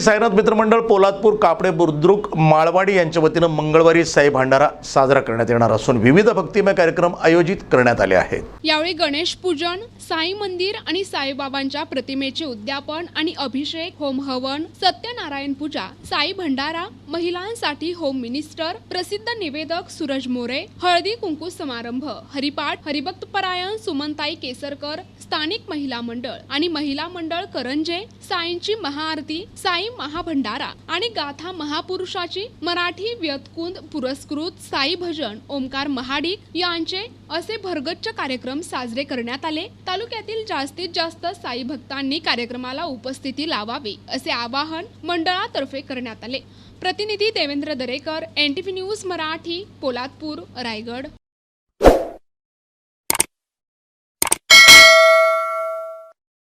साईनाथ मित्रमंडळ पोलादपूर कापडे बुद्रुक माळवाडी यांच्या वतीनं मंगळवारी साई भांडारा साजरा करण्यात येणार असून विविध भक्तिमय कार्यक्रम आयोजित करण्यात आले आहेत. यावेळी गणेश पूजन साई मंदिर आणि साईबाबांच्या प्रतिमेचे उद्यापन आणि अभिषेक होम हवन सत्यनारायण पूजा साई भंडारा महिलांसाठी होम मिनिस्टर प्रसिद्ध निवेदक सूरज मोरे हळदी कुंकू समारंभ हरिपाठ हरिभक्त परायण सुमनताई केसरकर स्थानिक महिला मंडळ आणि महिला मंडळ करंजे साईंची महाआरती साई महाभंडारा आणि गाथा महापुरुषाची मराठी व्यतकुंद पुरस्कृत साई भजन ओमकार महाडिक यांचे असे भरगच्च कार्यक्रम साजरे करण्यात आले. तालुक्यातील जास्तीत जास्त साई भक्तांनी कार्यक्रमाला उपस्थिती लावावी असे आवाहन मंडळातर्फे करण्यात आले. प्रतिनिधी देवेंद्र दरेकर एनटीव्ही न्यूज मराठी पोलादपूर रायगड.